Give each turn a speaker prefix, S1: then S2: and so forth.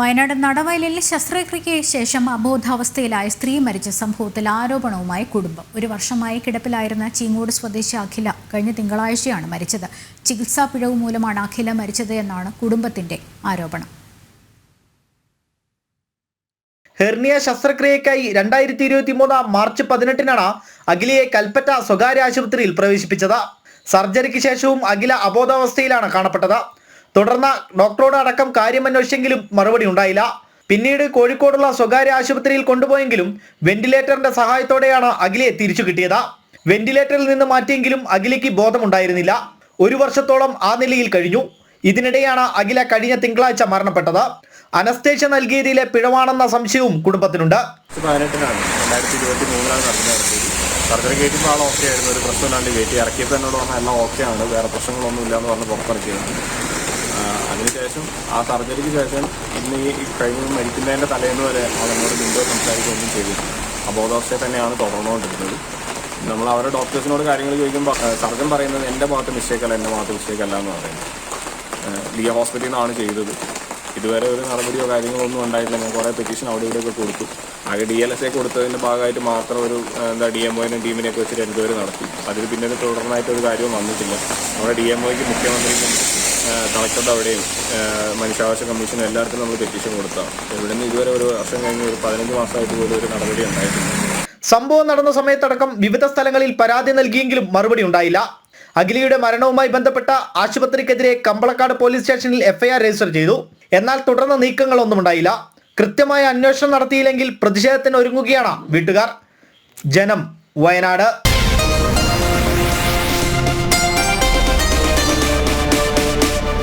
S1: വയനാട് നടവയലിൽ ശസ്ത്രക്രിയയ്ക്ക് ശേഷം അബോധാവസ്ഥയിലായ സ്ത്രീ മരിച്ച സംഭവത്തിൽ ആരോപണവുമായി കുടുംബം. ഒരു വർഷമായി കിടപ്പിലായിരുന്ന ചീങ്ങോട് സ്വദേശി അഖില കഴിഞ്ഞ തിങ്കളാഴ്ചയാണ് മരിച്ചത്. ചികിത്സാ പിഴവ് മൂലമാണ് അഖില മരിച്ചത് എന്നാണ് കുടുംബത്തിന്റെ ആരോപണം.
S2: ഹെർണിയ ശസ്ത്രക്രിയക്കായി രണ്ടായിരത്തി ഇരുപത്തി മൂന്ന് മാർച്ച് പതിനെട്ടിനാണ് അഖിലയെ കൽപ്പറ്റ സ്വകാര്യ ആശുപത്രിയിൽ പ്രവേശിപ്പിച്ചത്. സർജറിക്ക് ശേഷവും അഖില അബോധാവസ്ഥയിലാണ് കാണപ്പെട്ടത്. തുടർന്ന് ഡോക്ടറോട് അടക്കം കാര്യം അന്വേഷിച്ചെങ്കിലും മറുപടി ഉണ്ടായില്ല. പിന്നീട് കോഴിക്കോടുള്ള സ്വകാര്യ ആശുപത്രിയിൽ കൊണ്ടുപോയെങ്കിലും വെന്റിലേറ്ററിന്റെ സഹായത്തോടെയാണ് അഖിലയെ തിരിച്ചു കിട്ടിയത്. വെന്റിലേറ്ററിൽ നിന്ന് മാറ്റിയെങ്കിലും അഖിലയ്ക്ക് ബോധമുണ്ടായിരുന്നില്ല. ഒരു വർഷത്തോളം ആ നിലയിൽ കഴിഞ്ഞു. ഇതിനിടെയാണ് അഖില കഴിഞ്ഞ തിങ്കളാഴ്ച മരണപ്പെട്ടത്. അനസ്തേഷ്യ നൽകിയതിലെ പിഴവാണെന്ന സംശയവും കുടുംബത്തിനുണ്ട്.
S3: സർജറി കയറ്റുമ്പോൾ ആൾ ഓക്കെ ആയിരുന്നു. ഒരു പ്രശ്നമില്ലാണ്ട് കയറ്റി ഇറക്കിയപ്പോൾ എന്നോട് പറഞ്ഞാൽ എല്ലാം ഓക്കെ ആണ്. വേറെ പ്രശ്നങ്ങളൊന്നും ഇല്ലാന്ന് പറഞ്ഞ് പുറത്തിറക്കിയതാണ് ആ, അതിനുശേഷം ആ സർജറിക്ക് ശേഷം ഇന്ന് ഈ കഴിഞ്ഞ മരിക്കുന്നതിന്റെ തലേന്ന് വരെ അവനോട് മുമ്പ് സംസാരിക്കുകയൊന്നും ചെയ്തിട്ടില്ല അബോധാവസ്ഥയെ തന്നെയാണ് തുടർന്നുകൊണ്ടിരുന്നത്. നമ്മൾ അവരുടെ ഡോക്ടേഴ്സിനോട് കാര്യങ്ങൾ ചോദിക്കുമ്പോൾ സർജൻ പറയുന്നത് എന്റെ ഭാഗത്ത് മിസ്റ്റേക്ക് അല്ല എന്റെ ഭാഗത്ത് മിസ്റ്റേക്ക് അല്ല എന്ന് പറയുന്നത് ലിയ ഹോസ്പിറ്റലിൽ നിന്നാണ് ചെയ്തത്. ഇതുവരെ ഒരു നടപടിയോ കാര്യങ്ങളോ ഒന്നും ഉണ്ടായിട്ടില്ല. ഞാൻ കുറേ പെറ്റീഷൻ അവിടെ ഇവിടെയൊക്കെ കൊടുത്തു. ആകെ ഡി എൽ എസ് എ കൊടുത്തതിന്റെ ഭാഗമായിട്ട് മാത്രം ഒരു എന്താ ഡി എം ഒയിനും ടീമിനെയൊക്കെ വെച്ചിട്ട് എൻക്വയറി നടത്തി. അതിൽ പിന്നെ തുടർന്നായിട്ട് ഒരു കാര്യവും വന്നിട്ടില്ല. നമ്മുടെ ഡി എം ഒയ്ക്ക് മുഖ്യമന്ത്രിക്കും കളക്ടറുടെ അവിടെയും മനുഷ്യാവകാശ കമ്മീഷനും എല്ലായിടത്തും നമ്മൾ പെറ്റീഷൻ കൊടുത്താണ് ഇവിടെ നിന്ന് ഇതുവരെ ഒരു വർഷം കഴിഞ്ഞ് ഒരു പതിനഞ്ച് മാസമായിട്ട് പോലും ഒരു നടപടി ഉണ്ടായിട്ടില്ല.
S2: സംഭവം നടന്ന സമയത്തടക്കം വിവിധ സ്ഥലങ്ങളിൽ പരാതി നൽകിയെങ്കിലും മറുപടി ഉണ്ടായില്ല. അഖിലയുടെ മരണവുമായി ബന്ധപ്പെട്ട ആശുപത്രിക്കെതിരെ കമ്പളക്കാട് പോലീസ് സ്റ്റേഷനിൽ എഫ്ഐആർ രജിസ്റ്റർ ചെയ്തു. എന്നാൽ തുടർന്ന് നീക്കങ്ങളൊന്നും ഉണ്ടായില്ല. കൃത്യമായ അന്വേഷണം നടത്തിയില്ലെങ്കിൽ പ്രതിഷേധത്തിന് ഒരുങ്ങുകയാണ് വീട്ടുകാർ. ജനം വയനാട്.